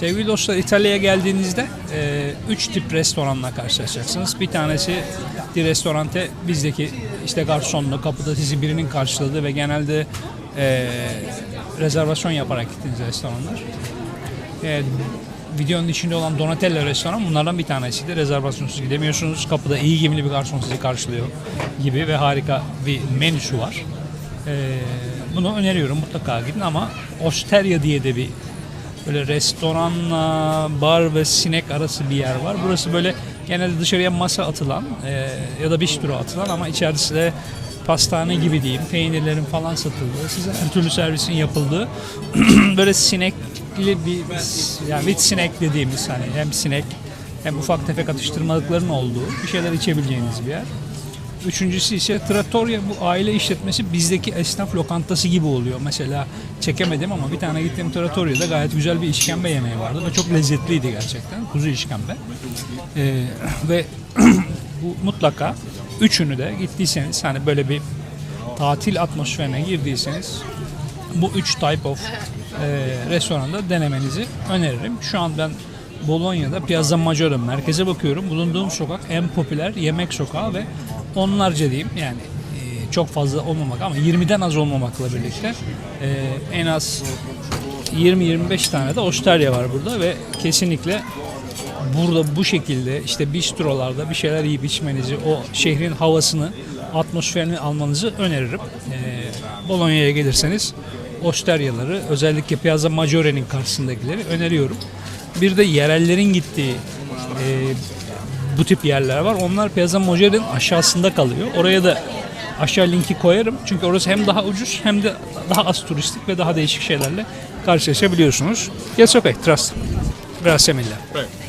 Sevgili dostlar İtalya'ya geldiğinizde 3 tip restoranla karşılaşacaksınız. Bir tanesi di restorante bizdeki işte garsonlu kapıda sizi birinin karşıladığı ve genelde e, rezervasyon yaparak gittiğiniz restoranlar. E, videonun içinde olan Donatello restoran bunlardan bir tanesiydi. Rezervasyonsuz gidemiyorsunuz. Kapıda iyi giyimli bir garson sizi karşılıyor gibi ve harika bir menüsü var. E, bunu öneriyorum mutlaka gidin ama Osteria diye de bir böyle restoranla bar ve sinek arası bir yer var. Burası böyle genelde dışarıya masa atılan e, ya da bistro atılan ama içerisinde pastane gibi diyeyim peynirlerin falan satıldığı, size her türlü servisin yapıldığı böyle sinekli bir yani with sinek dediğimiz hani hem sinek hem ufak tefek atıştırmalıkların olduğu bir şeyler içebileceğiniz bir yer. Üçüncüsü ise Trattoria bu aile işletmesi bizdeki esnaf lokantası gibi oluyor. Mesela çekemedim ama bir tane gittiğim Trattoria'da gayet güzel bir işkembe yemeği vardı ve çok lezzetliydi gerçekten. Kuzu işkembe. Ee, ve bu mutlaka üçünü de gittiyseniz hani böyle bir tatil atmosferine girdiyseniz bu üç type of e, restoranda denemenizi öneririm. Şu an ben Bologna'da Piazza Maggiore merkeze bakıyorum. Bulunduğum sokak en popüler yemek sokağı ve onlarca diyeyim yani e, çok fazla olmamak ama 20'den az olmamakla birlikte e, en az 20-25 tane de osterya var burada ve kesinlikle burada bu şekilde işte bistrolarda bir şeyler yiyip içmenizi, o şehrin havasını, atmosferini almanızı öneririm. Ee, Bologna'ya gelirseniz Osteryaları, özellikle Piazza Maggiore'nin karşısındakileri öneriyorum. Bir de yerellerin gittiği e, bu tip yerler var. Onlar Piazza Maggiore'nin aşağısında kalıyor. Oraya da aşağı linki koyarım. Çünkü orası hem daha ucuz hem de daha az turistik ve daha değişik şeylerle karşılaşabiliyorsunuz. Yes, okay, trust. Grazie mille. Prego.